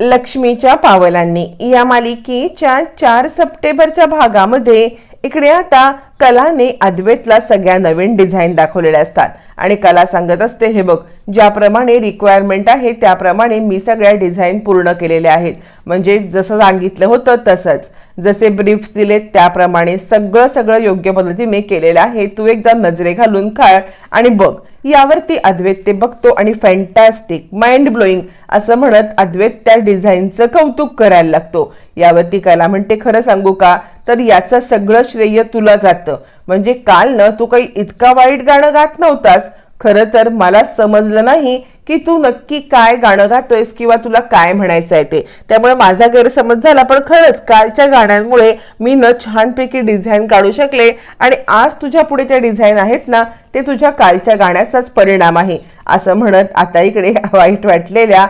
लक्ष्मीच्या पावलांनी. या मालिकेच्या चार सप्टेंबरच्या भागामध्ये इकडे आता कलाने अद्वैतला सगळ्या नवीन डिझाईन दाखवलेल्या असतात. आणि कला सांगत असते हे बघ ज्याप्रमाणे रिक्वायरमेंट आहे त्याप्रमाणे मी सगळ्या डिझाईन पूर्ण केलेल्या आहेत. म्हणजे जसं सांगितलं होतं तसंच. जसे ब्रीफ्स दिलेत त्याप्रमाणे सगळं सगळं योग्य पद्धतीने केलेलं आहे. तू एकदा नजरे घालून खाळ आणि बघ. यावरती अद्वैत ते बघतो आणि फॅन्टॅस्टिक माइंड ब्लोईंग असं म्हणत अद्वैत त्या डिझाईनचं कौतुक करायला लागतो. यावरती कला म्हणते खरं सांगू का? तर याचं सगळं श्रेय तुला जातं. म्हणजे काल न तू काही इतका वाईट गाणं गात नव्हतास. खरं तर मला समजलं नाही की तू नक्की काय गाणं गातोयस किंवा तुला काय म्हणायचं आहे ते. त्यामुळे माझा गैरसमज झाला पण खरंच कालच्या गाण्यांमुळे मी न छानपैकी डिझाईन काढू शकले आणि आज तुझ्या पुढे त्या डिझाईन आहेत ना ते तुझ्या कालच्या गाण्याचाच परिणाम आहे. असं म्हणत आता इकडे वाईट वाटलेल्या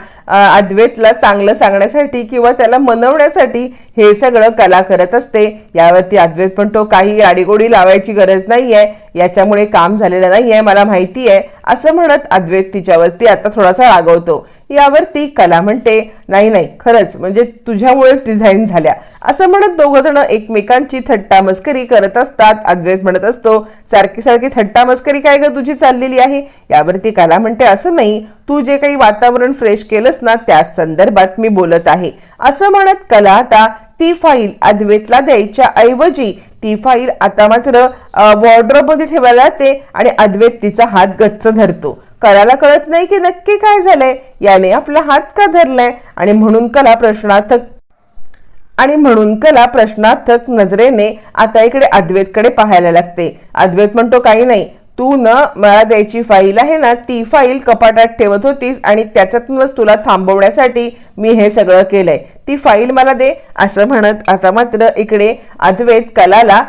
अद्वैतला चांगलं सांगण्यासाठी किंवा त्याला मनवण्यासाठी हे सगळं कला करत असते. यावरती अद्वैत पण तो काही आडीगोडी लावायची गरज नाहीये. याच्यामुळे काम झालेलं नाहीये मला माहिती आहे असं म्हणत अद्वैत तिच्यावरती आता थोडासा रागवतो. यावर ती कला म्हणते नाही नाही खरंच म्हणजे तुझ्यामुळेच डिझाईन झाल्या. असं म्हणत दोघ जण एकमेकांची थट्टा मस्करी करत असतात. अद्वैत म्हणत असतो सारखी सारखी थट्टा मस्करी काय ग तुझी चाललेली आहे? यावरती कला म्हणते असं नाही तू जे काही वातावरण फ्रेश केलंस ना त्या संदर्भात मी बोलत आहे. असं म्हणत कला आता ती फाईल अद्वेतला द्यायच्या ऐवजी ती फाईल आता मात्र वॉर्ड्रॉपमध्ये ठेवायला जाते आणि अद्वैत तिचा हात गच्च धरतो. कलाला कळत नाही की नक्की काय झालंय? याने आपला हात का धरलाय? आणि म्हणून कला प्रश्नार्थक आणि म्हणून कला प्रश्नार्थक नजरेने आता इकडे अद्वैतकडे पाहायला लागते. अद्वैत म्हणतो काही नाही. तू न मला द्यायची फाईल आहे ना ती फाईल कपाटात ठेवत होतीस आणि त्याच्यातूनच तुला थांबवण्यासाठी मी हे सगळं केलंय. ती फाईल मला दे असं म्हणत आता मात्र इकडे अद्वैत कलाला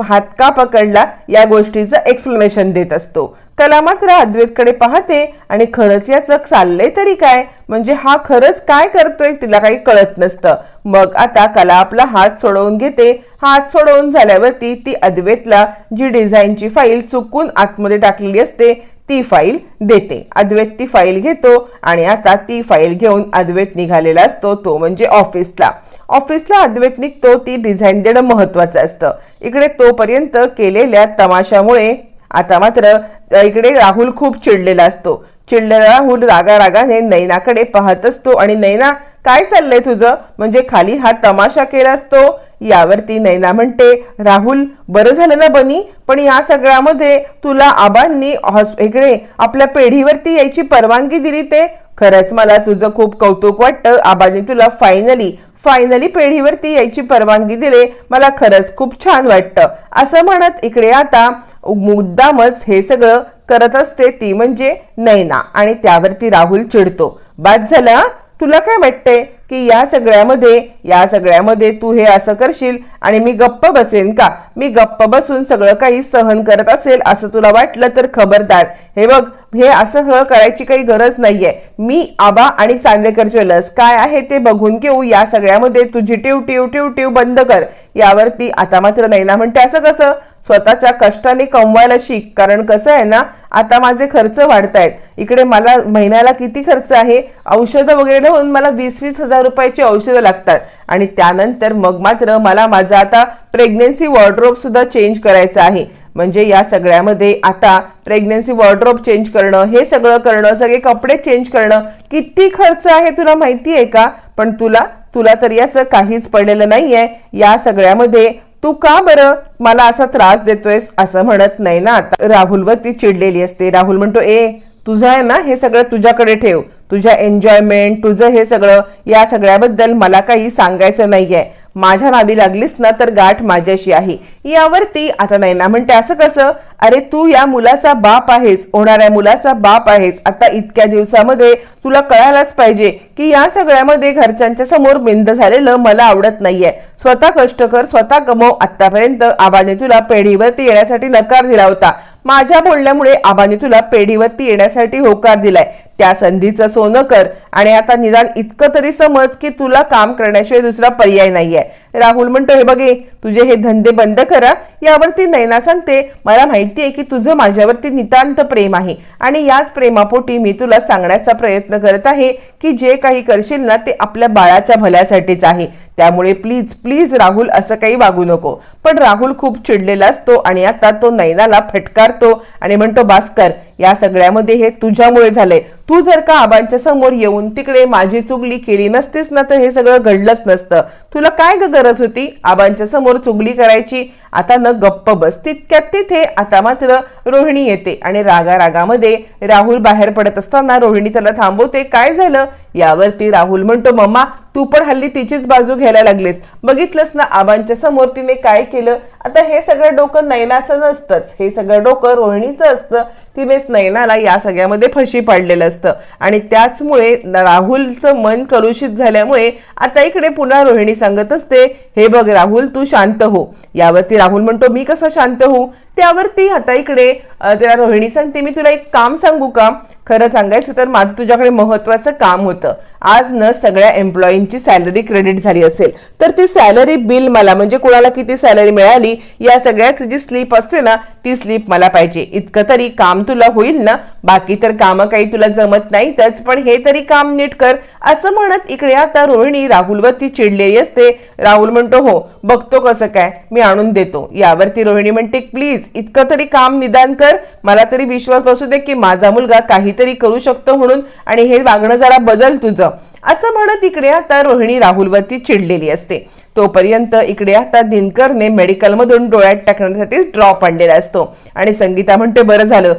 हात का पकडला या गोष्टीचं एक्सप्लेनेशन देत असतो. कला मात्र अद्वैतकडे पाहते आणि खरंच याचं चाललंय तरी काय? म्हणजे हा खरंच काय करतोय तिला काही कळत नसतं. मग आता कला आपला हात सोडवून घेते. हात सोडवून झाल्यावरती ती अद्वैतला जी डिझाईनची फाईल चुकून आतमध्ये टाकलेली असते ती फाईल देते. अद्वैत ती फाईल घेतो आणि आता ती फाईल घेऊन अद्वैत निघालेला असतो तो म्हणजे ऑफिसला. ऑफिसला अद्वैत निघतो ती डिझाईन देणं महत्वाचं असतं. इकडे तोपर्यंत केलेल्या तमाशामुळे आता मात्र इकडे राहुल खूप चिडलेला असतो. चिडलेला राहुल रागा रागाने नैनाकडे पाहत असतो आणि नैना काय चाललंय तुझं? म्हणजे खाली हा तमाशा केला असतो. यावरती नैना म्हणते राहुल बरं झालं ना बनी पण या सगळ्यामध्ये तुला आबांनी हॉस इकडे आपल्या पेढीवरती यायची परवानगी दिली ते. खरंच मला तुझं खूप कौतुक वाटतं आबांनी तुला फायनली फायनली पेढीवरती यायची परवानगी दिले. मला खरंच खूप छान वाटतं. असं म्हणत इकडे आता मुद्दामच हे सगळं करत असते ती म्हणजे नैना आणि त्यावरती राहुल चिडतो. बाद झालं तुला काय वाटतंय? की या सगळ्यामध्ये या सगळ्यामध्ये तू हे असं करशील आणि मी गप्प बसेन का? मी गप्प बसून सगळं काही सहन करत असेल असं तुला वाटलं तर खबरदार. हे बघ हे असं हळ करायची काही गरज नाहीये. मी आबा आणि चांदेकर ज्वेलर्स काय आहे ते बघून घेऊ. या सगळ्यामध्ये तुझी टिव टिव टिव टिव बंद कर. यावरती आता मात्र नैना म्हणते असं कसं? स्वतःच्या कष्टाने कमवायला शिक. कारण कसं आहे ना आता माझे खर्च वाढतायत. इकडे मला महिन्याला किती खर्च आहे? औषधं वगैरे लावून मला वीस वीस हजार रुपयाची औषधं लागतात. आणि त्यानंतर मग मात्र मला माझा आता प्रेग्नेन्सी वॉर्ड्रोप सुद्धा चेंज करायचं आहे. म्हणजे या सगळ्यामध्ये आता प्रेग्नेन्सी वॉर्ड्रोब चेंज करणं हे सगळं करणं सगळे कपडे चेंज करणं किती खर्च आहे तुला माहिती आहे का? पण तुला तुला तर याचं काहीच पडलेलं नाहीये. या सगळ्यामध्ये तू का बरं मला असा त्रास देतोयस असं म्हणत नाही ना आता? राहुलवरती चिडलेली असते. राहुल म्हणतो ए तुझं आहे ना हे सगळं तुझ्याकडे ठेव. तुझ्या एन्जॉयमेंट तुझं हे सगळं या सगळ्याबद्दल मला काही सांगायचं नाहीये. माझ्या नादी लागलीस ना तर गाठ माझ्याशी आहे. यावरती आता नाही ना म्हणते असं कसं? अरे तू या मुलाचा बाप आहेस होणाऱ्या मुलाचा बाप आहेस. आता इतक्या दिवसामध्ये तुला कळायलाच पाहिजे की या सगळ्यामध्ये घरच्यांच्या समोर बिंद झालेलं मला आवडत नाहीये. स्वतः कष्ट कर स्वतः कमव. आतापर्यंत आबाने तुला पेढीवरती येण्यासाठी नकार दिला होता. माझ्या बोलण्यामुळे आबाने तुला पेढीवरती येण्यासाठी होकार दिलाय. त्या संधीचं सोनं कर. आणि आता निदान इतकं तरी समज की तुला काम करण्याशिवाय दुसरा पर्याय नाहीये. राहुल म्हणतो हे बघे तुझे हे धंदे बंद करा. यावरती नैना सांगते मला माहिती आहे की तुझं माझ्यावरती नितांत प्रेम आहे. आणि याच प्रेमापोटी मी तुला सांगण्याचा प्रयत्न करत आहे की जे काही करशील ना ते आपल्या बाळाच्या भल्यासाठीच आहे. त्यामुळे प्लीज प्लीज राहुल असं काही वागू नको. पण राहुल खूप चिडलेला असतो आणि आता तो नैनाला फटकारतो आणि म्हणतो भास्कर या सगळ्यामध्ये हे तुझ्यामुळे झालंय. तू जर का आबांच्या समोर येऊन तिकडे माझी चुगली केली नसतीस ना तर हे सगळं घडलंच नसतं. तुला काय ग गरज होती? आबांच्या समोर चुगली करायची? आता न गप्प बस. तितक्यात तिथे आता मात्र रोहिणी येते आणि रागा रागामध्ये राहुल बाहेर पडत असताना रोहिणी त्याला थांबवते. काय झालं? यावरती राहुल म्हणतो मम्मा तू पण हल्ली तिचीच बाजू घ्यायला लागलीस. बघितलंस ना आबांच्या समोर तिने काय केलं? आता हे सगळं डोकं नैनाचं नसतंच. हे सगळं डोकं रोहिणीचं असतं. तिनेच नयनाला या सगळ्यामध्ये फशी पाडलेलं असतं. आणि त्याचमुळे राहुलचं मन कलुषित झाल्यामुळे आता इकडे पुन्हा रोहिणी सांगत असते हे बघ राहुल तू शांत हो. यावरती राहुल म्हणतो मी कसं शांत होऊ? त्यावरती आता इकडे त्याला रोहिणी सांगते. मी तुला एक काम सांगू का? खरं सांगायचं तर माझं तुझ्याकडे महत्वाचं काम होतं. आज न सगळ्या एम्प्लॉईंची सॅलरी क्रेडिट झाली असेल. तर ती सॅलरी बिल मला म्हणजे कोणाला किती सॅलरी मिळाली या सगळ्याची जी स्लीप असते ना ती स्लीप मला पाहिजे. इतकं तरी काम तुला होईल ना? बाकी तर कामं काही तुला जमत नाहीतच पण हे तरी काम नीट कर. असं म्हणत इकडे आता रोहिणी राहुलवरती चिडलेली असते. राहुल म्हणतो हो बघतो कसं काय? मी आणून देतो. यावरती रोहिणी म्हणते प्लीज इतकं तरी काम निदान कर. मला तरी विश्वास बसू दे की माझा मुलगा काहीतरी करू शकतो म्हणून आणि हे वागणं जरा बदल तुझं. असं म्हणत इकडे आता रोहिणी राहुलवरती चिडलेली असते. तोपर्यंत इकडे आता दिनकरने मेडिकलमधून डोळ्यात टाकण्यासाठी ड्रॉप आणलेला असतो. आणि संगीता म्हणते बरं झालं.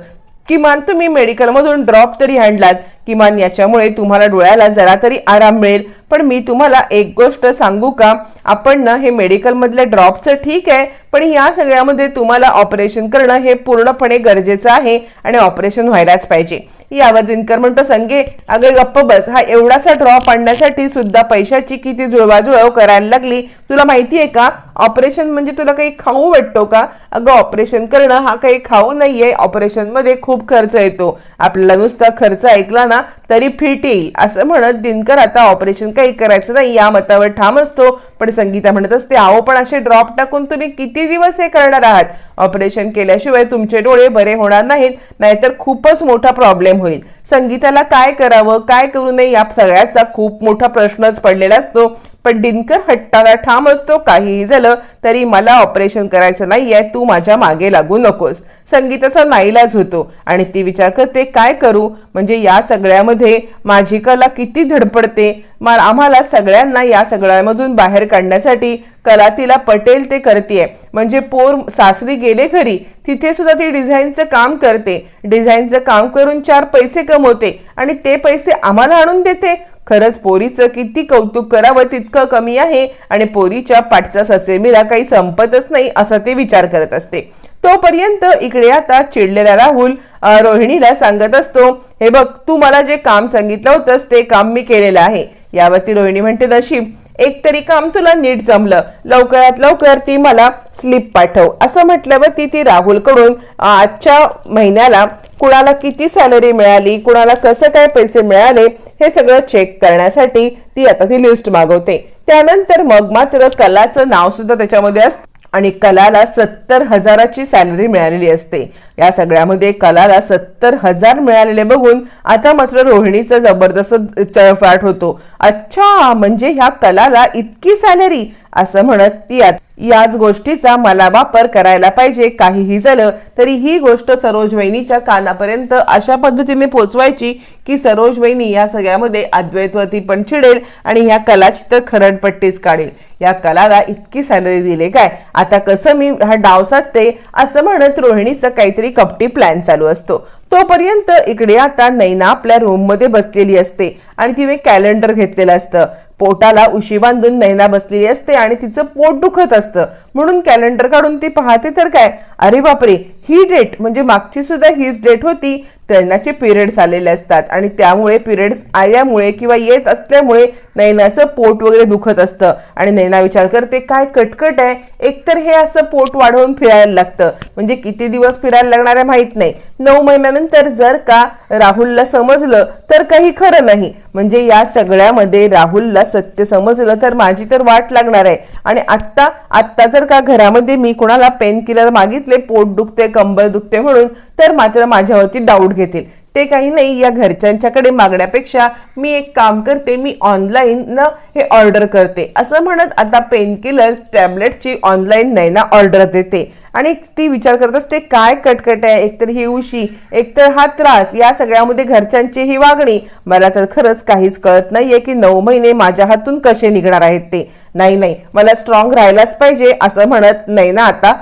किमान तुम्ही मेडिकलमधून ड्रॉप तरी आणलात. किमान याच्यामुळे तुम्हाला डोळ्याला जरा तरी आराम मिळेल. पण मी तुम्हाला एक गोष्ट सांगू का? आपण ना हे मेडिकल मधल्या ड्रॉपचं ठीक आहे पण या सगळ्यामध्ये तुम्हाला ऑपरेशन करणं हे पूर्णपणे गरजेचं आहे आणि ऑपरेशन व्हायलाच पाहिजे. यावर दिनकर म्हणतो संगे अगं गप्प बस. हा एवढासा ड्रॉप आणण्यासाठी सुद्धा पैशाची किती जुळवाजुळव करायला लागली? तुला माहिती आहे का? ऑपरेशन म्हणजे तुला काही खाऊ वाटतो का? अगं ऑपरेशन करणं हा काही खाऊ नाहीये. ऑपरेशनमध्ये खूप खर्च येतो. आपल्याला नुसता खर्च ऐकला ना तरी फिट येईल. असं म्हणत दिनकर आता ऑपरेशन काही करायचं नाही या मतावर ठाम असतो. पण संगीता म्हणत असते आहो पण असे ड्रॉप टाकून तुम्ही किती दिवस हे करणार आहात? ऑपरेशन केल्याशिवाय तुमचे डोळे बरे होणार नाहीत नाहीतर खूपच मोठा प्रॉब्लेम होईल. संगीताला काय करावं काय करू नये या सगळ्याचा खूप मोठा प्रश्नच पडलेला असतो. पण दिनकर हट्टाला ठाम असतो काहीही झालं तरी मला ऑपरेशन करायचं नाहीये तू माझ्या मागे लागू नकोस. संगीताचा नाईलाज होतो आणि ती विचार करते काय करू? म्हणजे या सगळ्यामध्ये माझी कला किती धडपडते? मा- आम्हाला सगळ्यांना या सगळ्यामधून बाहेर काढण्यासाठी कला तिला पटेल ते करते म्हणजे पोर सासरी गेले खरी तिथे सुद्धा ती डिझाईनचं काम करते. डिझाईनचं काम करून चार पैसे कमवते आणि ते पैसे आम्हाला आणून देते. खरंच पोरीचं किती कौतुक करावं तितकं कमी आहे आणि पोरीच्या पाठचा ससेमिरा काही संपतच नाही असा ते विचार करत असते. तोपर्यंत इकडे आता चिडलेला राहुल रोहिणीला सांगत असतो हे बघ तू मला जे काम सांगितलं होतंस ते काम मी केलेलं आहे. यावरती रोहिणी म्हणते नशीब एक तरी काम तुला नीट जमलं. लवकरात लवकर ती मला स्लिप पाठव. असं म्हटल्यावरती ती राहुलकडून आजच्या महिन्याला कुणाला किती सॅलरी मिळाली कुणाला कसं काय पैसे मिळाले हे सगळं चेक करण्यासाठी ती आता ती लिस्ट मागवते. त्यानंतर मग मात्र कलाचं नाव सुद्धा त्याच्यामध्ये असतं. आणि कलाला सत्तर हजाराची सॅलरी मिळालेली असते. या सगळ्यामध्ये कलाला सत्तर हजार मिळालेले बघून आता मात्र रोहिणीचा जबरदस्त चळफाट होतो. अच्छा म्हणजे ह्या कलाला इतकी सॅलरी असं म्हणत ती याच गोष्टीचा मला वापर करायला पाहिजे. काहीही झालं तरी ही गोष्ट सरोज वहिनीच्या कानापर्यंत अशा पद्धतीने पोचवायची की सरोज वहिनी या सगळ्यामध्ये अद्वैतवती पण चिडेल आणि ह्या कलाची तर खरडपट्टीच काढेल. या कलाला इतकी सॅलरी दिली काय? आता कसं मी हा डाव साधते? असं म्हणत रोहिणीचं काहीतरी कपटी प्लॅन चालू असतो. तोपर्यंत इकडे आता नैना आपल्या रूममध्ये बसलेली असते आणि तिने कॅलेंडर घेतलेलं असतं. पोटाला उशी बांधून नैना बसलेली असते आणि तिचं पोट दुखत असतं. म्हणून कॅलेंडर काढून ती पाहते तर काय? अरे बापरे ही डेट म्हणजे मागची सुद्धा हीच डेट होती. नैनाचे पिरियड्स आलेले असतात आणि त्यामुळे पिरियड्स आल्यामुळे किंवा येत असल्यामुळे नैनाचं पोट वगैरे दुखत असतं. आणि नैना विचार करते काय कटकट आहे? एकतर हे असं पोट वाढवून फिरायला लागतं. म्हणजे किती दिवस फिरायला लागणार आहे माहीत नाही. नऊ महिन्यानंतर जर का राहुलला समजलं तर काही खरं नाही. म्हणजे या सगळ्यामध्ये राहुलला सत्य समजलं तर माझी तर वाट लागणार आहे. आणि आत्ता आत्ताचं तर का घरामध्ये मी कुणाला पेन किलर मागितले पोट दुखते कंबर दुखते म्हणून तर मात्र माझ्यावरती डाऊट घेतील. ते काही नाही या घरच्यांच्याकडे मागण्यापेक्षा मी एक काम करते मी ऑनलाईन न हे ऑर्डर करते. असं म्हणत आता पेन किलर टॅबलेटची ऑनलाईन नैना ऑर्डर देते. आणि ती विचार करत असते काय कटकट आहे एकतर ही उशी एकतर हा त्रास या सगळ्यामध्ये घरच्यांची ही वागणी. मला तर खरंच काहीच कळत नाहीये की नऊ महिने माझ्या हातून कसे निघणार आहेत ते. नाही नाही मला स्ट्रॉंग राहायलाच पाहिजे असं म्हणत नाही ना आता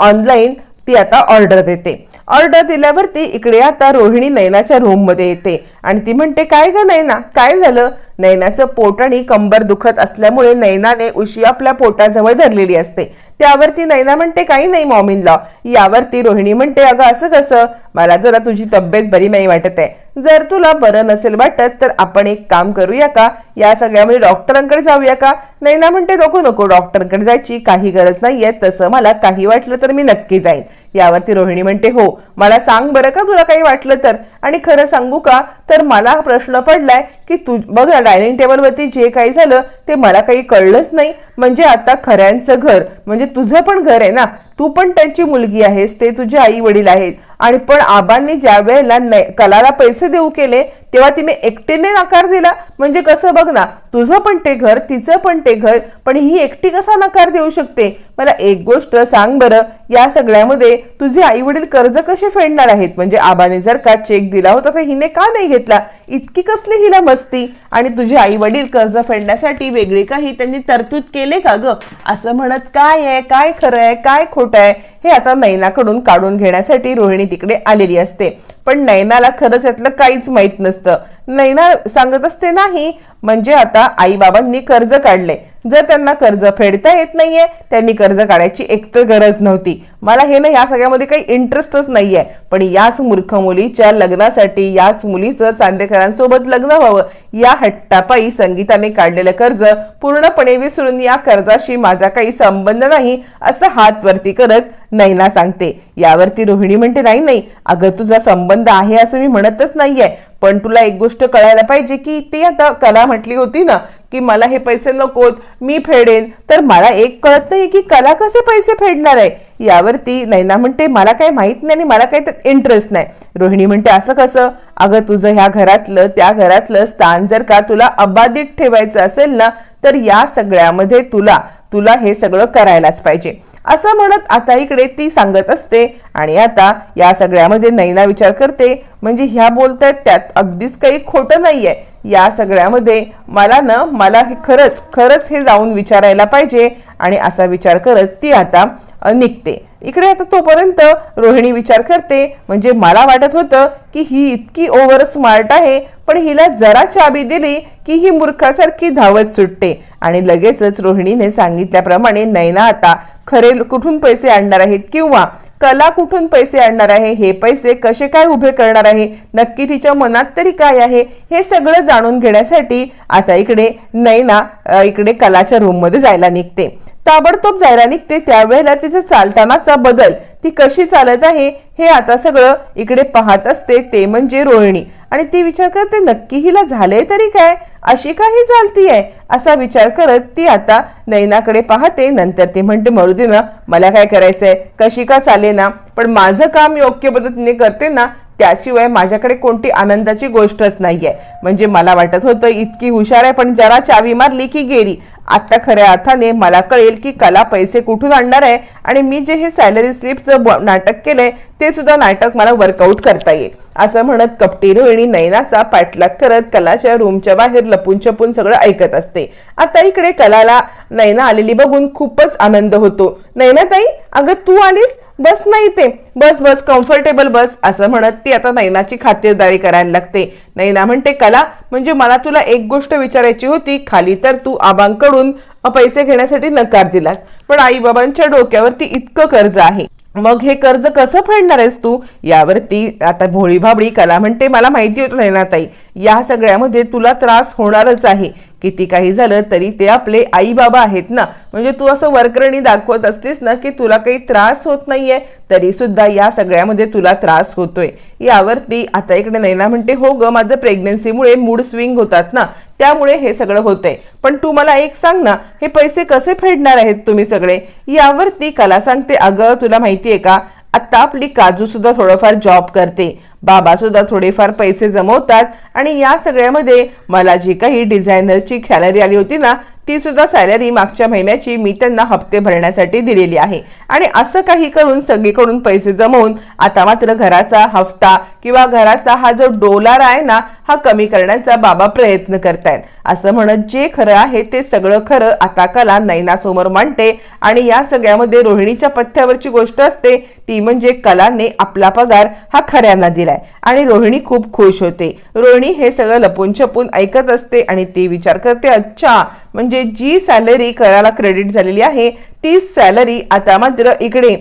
ऑनलाईन ती आता ऑर्डर देते. ऑर्डर दिल्यावरती इकडे आता रोहिणी नैनाच्या रूममध्ये येते. आणि ती म्हणते काय ग नैना? काय झालं? नैनाचं पोट आणि कंबर दुखत असल्यामुळे नैनाने उशी आपल्या पोटाजवळ धरलेली असते. त्यावरती नैना म्हणते काही नाही मॉमिनला यावरती रोहिणी म्हणते अगं असं कसं? मला जरा तुझी तब्येत बरी नाही वाटत आहे. जर तुला बरं नसेल वाटत तर आपण एक काम करूया का? या सगळ्यामुळे डॉक्टरांकडे जाऊया का? नैना म्हणते नको नको डॉक्टरकडे जायची काही गरज नाहीये तसं मला काही वाटलं तर मी नक्की जाईन. यावरती रोहिणी म्हणते हो मला सांग बरं का तुला काही वाटलं तर. आणि खरं सांगू का तर मला हा प्रश्न पडलाय की तू बघ ना डायनिंग टेबलवरती जे काही झालं ते मला काही कळलंच नाही. म्हणजे आता खऱ्यांचं घर म्हणजे तुझं पण घर आहे ना तू पण त्यांची मुलगी आहेस ते तुझे आई वडील आहेत. आणि पण आबांनी ज्या वेळेला कलाला पैसे देऊ केले तेव्हा तिने एकटीने नकार दिला. म्हणजे कसं बघ ना तुझं पण ते घर तिचं पण ते घर पण ही एकटी कसा नकार देऊ शकते? मला एक गोष्ट सांग बरं. या सगळ्यामध्ये तुझे आई वडील कर्ज कसे फेडणार आहेत? म्हणजे आबाने जर का चेक दिला होता तर हिने का नाही घेतला? इतकी कसली हिला मस्ती? आणि तुझे आई वडील कर्ज फेडण्यासाठी वेगळी काही त्यांनी तरतूद केले का ग? असं म्हणत काय आहे? काय खरं आहे? काय खोटं आहे? हे आता नैनाकडून काढून घेण्यासाठी रोहिणी तिकडे आलेली असते. पण नैनाला खरंच यातलं काहीच माहीत नसतं. नैना सांगत असते नाही म्हणजे आता आई बाबांनी कर्ज काढले. जर त्यांना कर्ज फेडता येत नाहीये त्यांनी कर्ज काढायची एकतर गरज नव्हती. मला हे ना या सगळ्यामध्ये काही इंटरेस्टच नाहीये. पण याच मूर्ख मुलीच्या लग्नासाठी याच मुलीचं चांदेकरांसोबत लग्न व्हावं या हट्टापायी संगीताने काढलेलं कर्ज पूर्णपणे विसरून या कर्जाशी माझा काही संबंध नाही असं हात वरती करत नैना सांगते यावरती रोहिणी म्हणते नाही नाही अगं तुझा संबंध आहे असं मी म्हणतच नाहीये. पण तुला एक गोष्ट कळायला पाहिजे की ती आता कला म्हटली होती ना की मला हे पैसे नकोत मी फेडेन. तर मला एक कळत नाही की कला कसे पैसे फेडणार आहे. यावरती नैना म्हणते मला काही माहीत नाही आणि मला काही त्यात इंटरेस्ट नाही. रोहिणी म्हणते असं कसं? अगं तुझं ह्या घरातलं त्या घरातलं स्थान जर का तुला अबाधित ठेवायचं असेल ना तर या सगळ्यामध्ये तुला तुला हे सगळं करायलाच पाहिजे. असं म्हणत आता इकडे ती सांगत असते आणि आता या सगळ्यामध्ये नैना विचार करते म्हणजे ह्या बोलतायत त्यात अगदीच काही खोटं नाहीये. या सगळ्यामध्ये मला ना मला हे खरंच खरंच हे जाऊन विचारायला पाहिजे. आणि असा विचार करत ती आता निघते. इकडे आता तोपर्यंत रोहिणी विचार करते म्हणजे मला वाटत होतं की ही इतकी ओव्हर स्मार्ट आहे पण हिला जरा चाबी दिली की ही मूर्खासारखी धावत सुटते. आणि लगेचच रोहिणीने सांगितल्याप्रमाणे नैना आता खरे कुठून पैसे आणणार आहेत किंवा कला कुठून पैसे आणणार आहे हे पैसे कसे काय उभे करणार आहे नक्की तिच्या मनात तरी काय आहे हे सगळं जाणून घेण्यासाठी आता इकडे नैना इकडे कलाच्या रूममध्ये जायला निघते. ताबडतोब जायला निघते त्यावेळेला तिचा चालतानाचा बदल. ती कशी चालत आहे हे आता सगळं इकडे पाहत असते ते म्हणजे रोहिणी. आणि ती विचार करते नक्की हिला झाले तरी काय? अशी काही आहे असा विचार करत ती आता नैनाकडे पाहते. नंतर ती म्हणते मरुदीनं ना मला काय करायचंय? कशी का चाले ना? पण माझं काम योग्य पद्धतीने करते ना त्याशिवाय माझ्याकडे कोणती आनंदाची गोष्टच नाहीये. म्हणजे मला वाटत होतं इतकी हुशार आहे पण जरा चावी मारली की गेली. आता खऱ्या अर्थाने मला कळेल की कला पैसे कुठून आणणार आहे आणि मी जे हे सॅलरी स्लिपचं ब- नाटक केलंय ते सुद्धा नाटक मला वर्कआउट करता येईल. असं म्हणत कपटी रोहिणी नैनाचा पाठलाग करत कलाच्या रूमच्या बाहेर लपून छपून सगळं ऐकत असते. आता इकडे कलाला नैना आलेली बघून खूपच आनंद होतो. नैना ताई अगं तू आलीस? बस नाही ते बस बस कम्फर्टेबल बस असं म्हणत ती आता नैनाची खातिरदारी करायला लागते. नैना म्हणते कला म्हणजे मला तुला एक गोष्ट विचारायची होती. खाली तर तू आबांकडून आईकडून पैसे घेण्यासाठी नकार दिलास. पण आई बाबांच्या डोक्यावरती इतकं कर्ज आहे. मग हे कर्ज कसं फेडणार आहेस तू? यावरती आता भोळी भाबडी कला म्हणते मला माहिती होतं नैनाताई या सगळ्यामध्ये तुला त्रास होणारच आहे. किती काही झालं तरी ते आपले आई बाबा आहेत ना. म्हणजे तू असं वरकरणी दाखवत असतेस ना की तुला काही त्रास होत नाहीये तरी सुद्धा या सगळ्यामध्ये तुला त्रास होतोय. यावरती आता इकडे नैना म्हणते हो ग माझं प्रेग्नन्सीमुळे मूड स्विंग होतात ना त्यामुळे हे सगळं होतंय. पण तू मला एक सांग ना हे पैसे कसे फेडणार आहेत तुम्ही सगळे? यावरती कला सांगते अगं तुला माहितीये का आता आपली काजू सुद्धा थोडंफार जॉब करते. बाबा सुद्धा थोडेफार पैसे जमवतात आणि या सगळ्यामध्ये मला जी काही डिझायनरची सॅलरी आली होती ना ती सुद्धा सॅलरी मागच्या महिन्याची मी त्यांना हप्ते भरण्यासाठी दिलेली आहे. आणि असं काही करून सगळीकडून पैसे जमवून आता मात्र घराचा हफ्ता किंवा घराचा हा जो डोलार आहे ना हा कमी करण्याचा बाबा प्रयत्न करतायत. असं म्हणत जे खरं आहे ते सगळं खरं आता कला नैनासमोर मांडते. आणि या सगळ्यामध्ये रोहिणीच्या पथ्यावरची गोष्ट असते ती म्हणजे कलाने आपला पगार हा खऱ्यांना दिलाय. आणि रोहिणी खूप खुश होते. रोहिणी हे सगळं लपून छपून ऐकत असते आणि ती विचार करते अच्छा म्हणजे जी सॅलरी कराला क्रेडिट झालेली आहे ती सॅलरी आता मात्र इकडे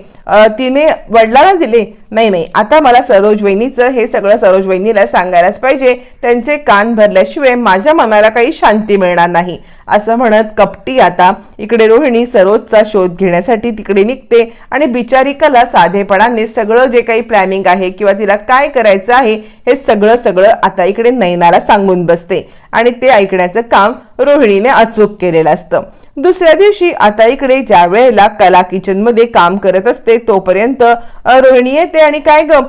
तिने वडिलांना दिले. नाही नाही आता मला सरोज वहिनीचं हे सगळं सरोज वहिनीला सांगायलाच पाहिजे. त्यांचे कान भरल्याशिवाय माझ्या मनाला काही शांती मिळणार नाही. असं म्हणत कपटी आता इकडे रोहिणी सरोजचा शोध घेण्यासाठी तिकडे निघते आणि बिचारिकाला साधेपणाने सगळं जे काही प्लॅनिंग आहे किंवा तिला काय करायचं आहे हे सगळं सगळं आता इकडे नैनाला सांगून बसते. आणि ते ऐकण्याचं काम रोहिणीने अचूक केलेलं असतं. दुसऱ्या दिवशी आता इकडे ज्या वेळेला कला किचनमध्ये काम करत असते तोपर्यंत रोहिणी येते आणि काय ग?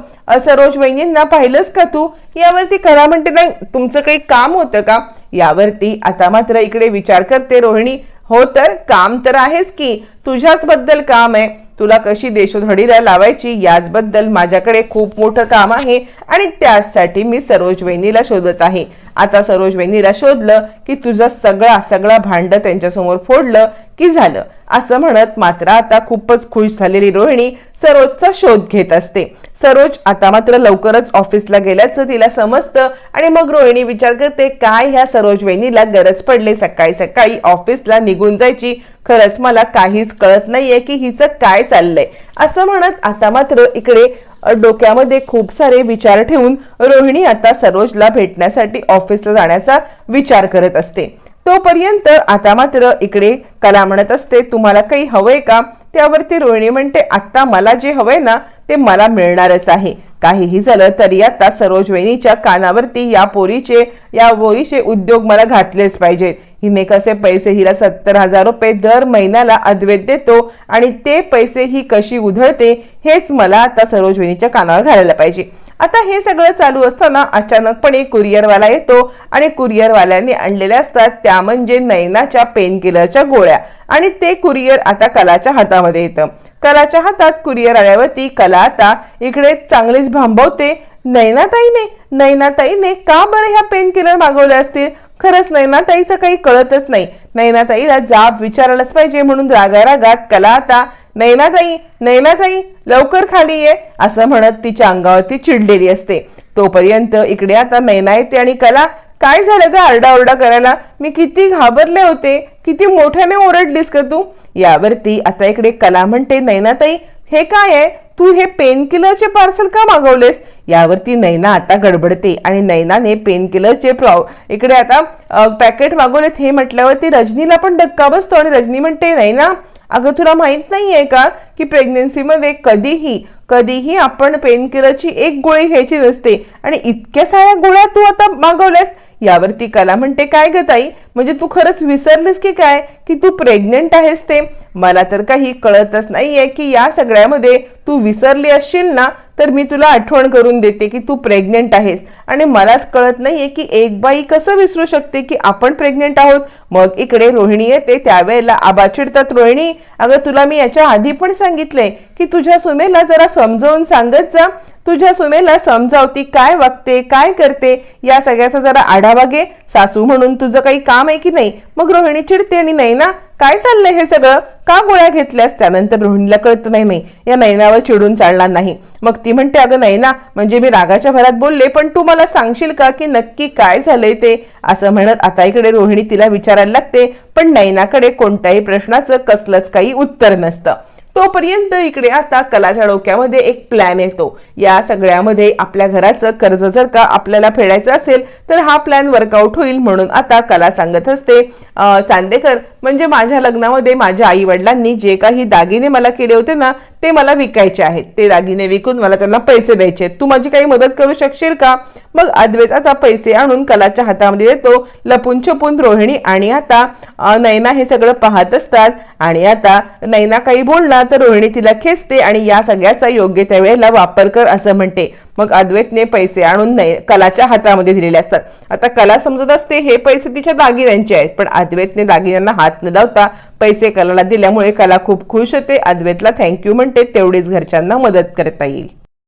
सरोज वहिनींना पाहिलंच का तू? यावरती कला म्हणते नाही तुमचं काही काम होतं का? यावरती आता मात्र इकडे विचार करते रोहिणी. हो तर काम तर आहेच की. तुझ्याच बद्दल काम आहे. तुला कशी देशोधडीला लावायची? याचबद्दल माझ्याकडे खूप मोठं काम आहे. आणि त्यासाठी मी सरोज वहिनीला शोधत आहे. आता सरोज वहिनीला शोधलं की तुझं सगळा सगळा भांड त्यांच्यासमोर फोडलं की झालं? असं म्हणत मात्र आता खूपच खुश झालेली रोहिणी सरोजचा शोध घेत असते. सरोज आता मात्र लवकरच ऑफिसला गेल्याचं तिला समजतं आणि मग रोहिणी विचार करते काय ह्या सरोज वहिनीला गरज पडले सकाळी सकाळी ऑफिसला निघून जायची? खरंच मला काहीच कळत नाहीये की हिचं काय चाललंय. असं म्हणत आता मात्र इकडे डोक्यामध्ये खूप सारे विचार ठेवून रोहिणी आता सरोजला भेटण्यासाठी ऑफिसला जाण्याचा विचार करत असते. तोपर्यंत आता मात्र इकडे कला म्हणत असते तुम्हाला काही हवंय का? त्यावरती रोहिणी म्हणते आता मला जे हवंय ना ते मला मिळणारच आहे. काहीही झालं तरी आता सरोज वहिनीच्या कानावरती या पोरीचे या पोरीचे उद्योग मला घातलेच पाहिजेत. हिने कसे पैसे हिला सत्तर हजार रुपये दर महिन्याला अद्वैत देतो आणि ते पैसे ही कशी उधळते हेच मला आता सरोजविनीच्या कानावर घालायला पाहिजे. आता हे सगळं चालू असताना अचानकपणे कुरिअरवाला येतो आणि कुरिअरवाल्याने आणलेल्या असतात त्या म्हणजे नैनाच्या पेन किलरच्या गोळ्या आणि ते कुरिअर आता कलाच्या हातामध्ये येतं. कलाच्या हातात कुरिअर आल्यावरती कला आता इकडे चांगलीच भांबवते. नैनाताईने नैनाताईने का बरं ह्या पेन किलर मागवल्या असतील? खरंच नैनाताईचं काही कळतच नाही. नैनाताईला जाब विचारायलाच पाहिजे म्हणून रागा रागात कला आता नैनाताई नैनाताई लवकर खाली ये असं म्हणत तिच्या अंगावरती चिडलेली असते. तोपर्यंत इकडे आता नैना येते आणि कला काय झालं ग आरडाओरडा करायला? मी किती घाबरले होते किती मोठ्याने ओरडलीस का तू? यावरती आता इकडे कला म्हणते नैनाताई हे काय आहे? तू हे पेन किलरचे पार्सल का मागवलेस? यावरती नैना आता गडबडते आणि नैनाने पेन किलरचे प्रॉ इकडे आता पॅकेट मागवलेत हे म्हटल्यावरती रजनीला पण धक्का बसतो आणि रजनी म्हणते नैना अगं तुला माहीत नाहीये का की प्रेग्नेन्सीमध्ये कधीही कधीही आपण पेनकिलरची एक गोळी घ्यायची नसते आणि इतक्या साऱ्या गोळ्या तू आता मागवल्यास? यावरती कला म्हणते काय ग ताई? म्हणजे तू खरंच विसरलीस की काय? की तू प्रेग्नेंट आहेस ते? मला तर काही कळतच नाहीये की या सगळ्यामध्ये तू विसरली असशील ना? तर मी तुला आठवण करून देते की तू प्रेग्नेंट आहेस. आणि मलाच कळत नाहीये की एक बाई कसं विसरू शकते की आपण प्रेग्नेंट आहोत. मग इकडे रोहिणी येते त्यावेळेला आबा चिडतात रोहिणी अगं तुला मी याच्या आधी पण सांगितलंय की तुझ्या सुमेला जरा समजावून सांगत जा. तुझ्या सुमेला समजावती काय वागते काय करते या सगळ्याचा जरा आढावा घे. सासू म्हणून तुझं काही काम आहे की नाही? मग रोहिणी चिडते आणि नाही ना काय चाललंय हे सगळं? का गोळ्या घेतल्यास? त्यानंतर रोहिणीला कळतं नाही नाही या नैनावर चिडून चालणार नाही. मग ती म्हणते अगं नैना म्हणजे मी रागाच्या भरात बोलले पण तू मला सांगशील का की नक्की काय झालंय ते? असं म्हणत आता इकडे रोहिणी तिला विचारायला लागते पण नैनाकडे कोणत्याही प्रश्नाचं कसलंच काही उत्तर नसतं. तोपर्यंत इकडे आता कलाच्या डोक्यामध्ये एक प्लॅन येतो. या सगळ्यामध्ये आपल्या घराचं कर्ज जर का आपल्याला फेडायचं असेल तर हा प्लॅन वर्कआउट होईल म्हणून आता कला सांगत असते. चांदेकर म्हणजे माझ्या लग्नामध्ये माझ्या आई वडिलांनी जे काही दागिने मला केले होते ना ते मला विकायचे आहेत. ते दागिने विकून मला त्यांना पैसे द्यायचे आहेत. तू माझी काही मदत करू शकशील का? मग अद्वैत आता पैसे आणून कलाच्या हातामध्ये देतो. लपून छपून रोहिणी आणि आता नैना हे सगळं पाहत असतात. आणि आता नैना काही बोलणार तर रोहिणी तिला खेचते आणि या सगळ्याचा योग्य त्या वेळेला वापर कर असं म्हणते. मग अद्वैतने पैसे आणून नै कलाच्या हातामध्ये दिलेले असतात. आता कला समजत असते हे पैसे तिच्या दागिन्यांचे आहेत. पण अद्वैतने दागिन्यांना हात न लावता पैसे कलाला दिल्यामुळे कला खूप खुश होते. अद्वैतला थँक्यू म्हणते तेवढीच घरच्यांना मदत करता येईल.